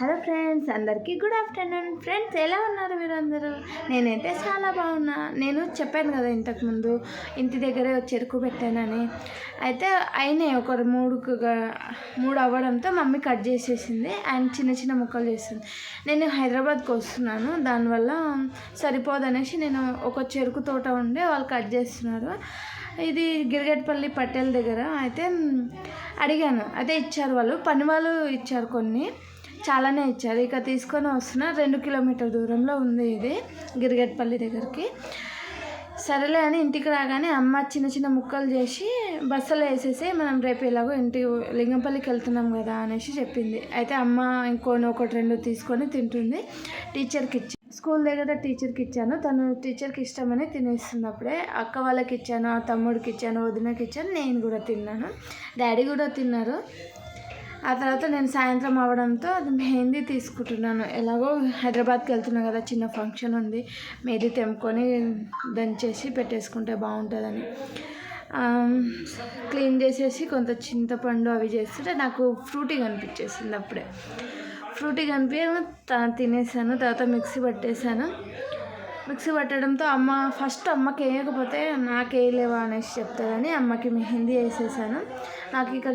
Hello friends అందరికీ good afternoon. Friends ఎలా ఉన్నారు మీరందరూ? నేనైతే చాలా బాగున్నా. నేను చెప్పాను కదా ఇంతకుముందు ఇంటి దగ్గరే చెరుకు పెట్టానని. అయితే అయినాయి ఒక మూడు మూడు అవ్వడంతో మమ్మీ కట్ చేసేసింది అండ్ చిన్న చిన్న ముక్కలు చేస్తుంది నేను హైదరాబాద్కి వస్తున్నాను. దానివల్ల సరిపోదనేసి నేను ఒక చెరుకు తోట ఉండే వాళ్ళు కట్ చేస్తున్నారు. ఇది గిరిగట్పల్లి పటేల్ దగ్గర. అయితే అడిగాను. అదే ఇచ్చారు వాళ్ళు. పని వాళ్ళు ఇచ్చారు కొన్ని. చాలానే ఇచ్చారు. ఇక తీసుకొని వస్తున్నా. రెండు కిలోమీటర్ దూరంలో ఉంది ఇది గిరిగట్పల్లి దగ్గరికి. సరేలే అని ఇంటికి రాగానే అమ్మ చిన్న చిన్న ముక్కలు చేసి బస్సులో వేసేసి మనం రేపు ఎలాగో ఇంటికి లింగంపల్లికి వెళ్తున్నాం కదా అనేసి చెప్పింది. అయితే అమ్మ ఇంకోని ఒకటి రెండు తీసుకొని తింటుంది. టీచర్కి ఇచ్చి స్కూల్ దగ్గర టీచర్కి ఇచ్చాను. తను టీచర్కి ఇష్టమని తినేస్తుంది అప్పుడే అక్క వాళ్ళకి ఇచ్చాను ఆ తమ్ముడికి ఇచ్చాను వదినకి ఇచ్చాను నేను కూడా తిన్నాను. డాడీ కూడా తిన్నారు. ఆ తర్వాత నేను సాయంత్రం అవడంతో అది మెహందీ తీసుకుంటున్నాను. ఎలాగో హైదరాబాద్కి వెళ్తున్నాను కదా చిన్న ఫంక్షన్ ఉంది. మెహందీ తెంపుకొని దంచేసి పెట్టేసుకుంటే బాగుంటుందని. క్లీన్ చేసేసి కొంత చింతపండు అవి చేస్తుంటే నాకు ఫ్రూటీ కనిపించేసింది అప్పుడే. ఫ్రూటీ కనిపి తినేసాను. తర్వాత మిక్సీ పట్టేశాను మిక్సీ పట్టడంతో అమ్మ ఫస్ట్ అమ్మకి వేయకపోతే నాకు వేయలేవా అనేసి చెప్తుందని అమ్మకి మెహందీ వేసేసాను. నాకు ఇక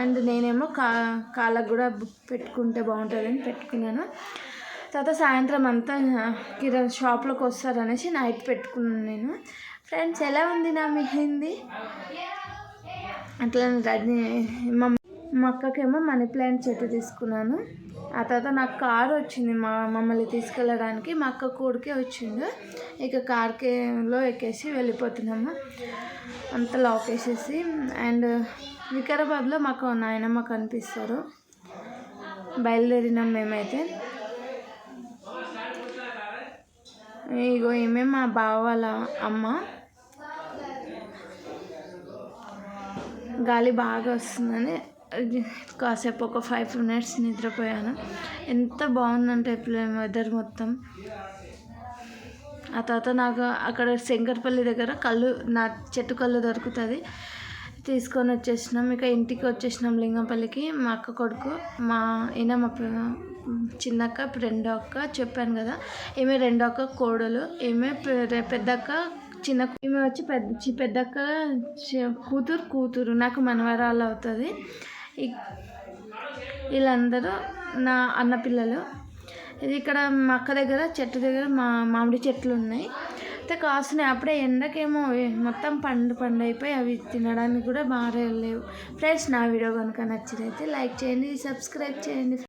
అండ్ నేనేమో కా కాళ్ళకు కూడా పెట్టుకుంటే బాగుంటుందని పెట్టుకున్నాను. తర్వాత సాయంత్రం అంతా కిరణ్ షాప్లోకి వస్తారనేసి నైట్ పెట్టుకున్నాను నేను. ఫ్రెండ్స్ ఎలా ఉంది నా మెహందీ? అట్లా రెడీ మా మా అక్కకేమో మనీ ప్లాంట్ చెట్టు తీసుకున్నాను. ఆ తర్వాత నాకు కారు వచ్చింది మా మమ్మల్ని తీసుకెళ్ళడానికి. మా అక్క కొడుకే వచ్చిండు. ఇక కార్కేలో ఎక్కేసి వెళ్ళిపోతున్నాము. అంత లాక్ వేసేసి అండ్ వికారాబాద్లో మాకు నాయనమ్మ కనిపిస్తారు. బయలుదేరినాం మేమైతే. ఇగో ఏమే మా బావ వాళ్ళ అమ్మ. గాలి బాగా వస్తుందని కాసేపు ఒక ఫైవ్ మినిట్స్ నిద్రపోయాను. ఎంత బాగుందంటే వెదర్ మొత్తం. ఆ తర్వాత నాకు అక్కడ శంకర్పల్లి దగ్గర కళ్ళు నా చెట్టు కళ్ళు దొరుకుతుంది. తీసుకొని వచ్చేసినాం. ఇక ఇంటికి వచ్చేసినాం లింగంపల్లికి. మా అక్క కొడుకు మా ఈయన మా చిన్నక్క రెండో అక్క చెప్పాను కదా. ఈమె రెండో అక్క కోడలు. ఈమె పెద్దక్క చిన్న ఈమె వచ్చి పెద్ద పెద్దక్క కూతురు కూతురు. నాకు మనవరాలు అవుతుంది. వీళ్ళందరూ నా అన్న పిల్లలు. ఇది ఇక్కడ మా అక్క దగ్గర చెట్టు దగ్గర మా మామిడి చెట్లు ఉన్నాయి. అయితే కాస్తున్నాయి అప్పుడే ఎండకేమో మొత్తం పండు పండు అయిపోయి అవి తినడానికి కూడా బాగా లేవు. ఫ్రెండ్స్ నా వీడియో కనుక నచ్చినైతే లైక్ చేయండి సబ్స్క్రైబ్ చేయండి.